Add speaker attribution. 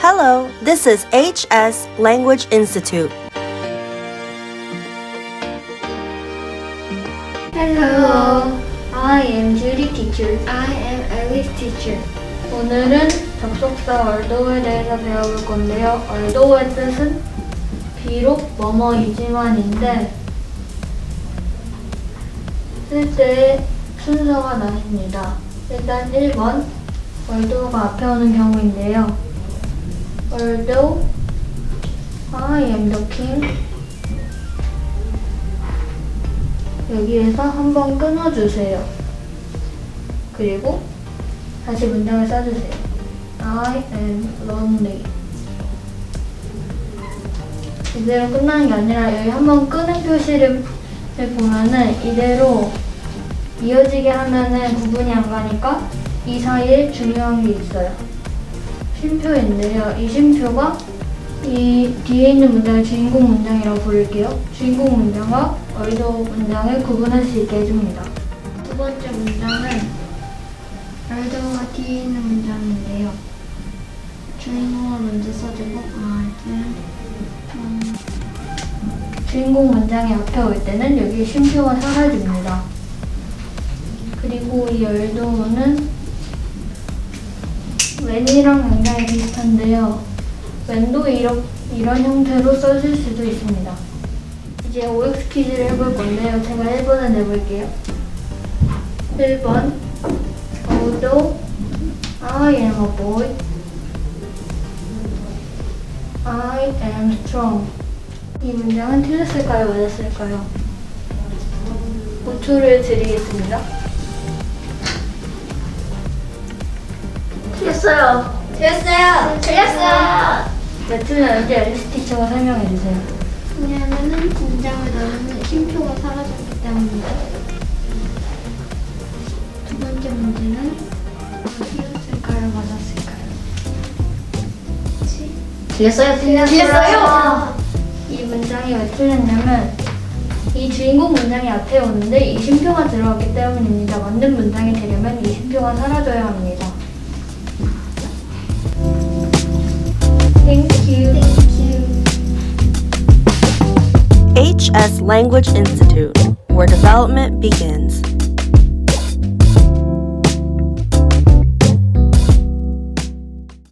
Speaker 1: Hello, this is HS Language Institute.
Speaker 2: Hello. I am Judy teacher.
Speaker 3: I am Alice teacher.
Speaker 2: 오늘은 접속사 얼도에 대해서 배워볼 건데요. 얼도의 뜻은 비록 뭐뭐이지만인데 쓸때 순서가 나십니다. 일단 1번 얼도가 앞에 오는 경우인데요. Although I am the king 여기에서 한번 끊어주세요. 그리고 다시 문장을 써주세요. I am lonely. 이대로 끝나는 게 아니라 여기 한번 끄는 표시를 보면은 이대로 이어지게 하면은 구분이 안 가니까 이 사이에 중요한 게 있어요. 쉼표인데요. 이 쉼표가 이 뒤에 있는 문장을 주인공 문장이라고 부를게요. 주인공 문장과 얼도 문장을 구분할 수 있게 해줍니다. 두 번째 문장은
Speaker 3: 얼더가 뒤에 있는 문장인데요. 주인공을 먼저 써주고 음,
Speaker 2: 주인공 문장이 앞에 올 때는 여기 쉼표가 사라집니다. 그리고 이 열도는 when이랑 굉장히 비슷한데요. when도 이런, 이런 형태로 써질 수도 있습니다. 이제 OX 퀴즈를 해볼 건데요. 제가 1번을 내볼게요. 1번 Although I am a boy, I am strong. 이 문장은 틀렸을까요? 맞았을까요? 5초를 드리겠습니다.
Speaker 3: 틀렸어요. 틀렸어요. 틀렸어요.
Speaker 2: 네, 틀렸는지 앨리스 티처가 설명해 주세요.
Speaker 3: 왜냐하면은 문장을 넣으면 쉼표가 사라졌기 때문입니다. 두 번째 문제는 틀렸을까요? 맞았을까요?
Speaker 2: 틀렸어요,
Speaker 3: 틀렸어요.
Speaker 2: 이 문장이 왜 틀렸냐면 이 주인공 문장이 앞에 오는데 이 쉼표가 들어갔기 때문입니다. 맞는 문장이 되려면 이 쉼표가 사라져야 합니다. Thank you.
Speaker 3: Thank you.
Speaker 1: HS Language Institute, where development begins.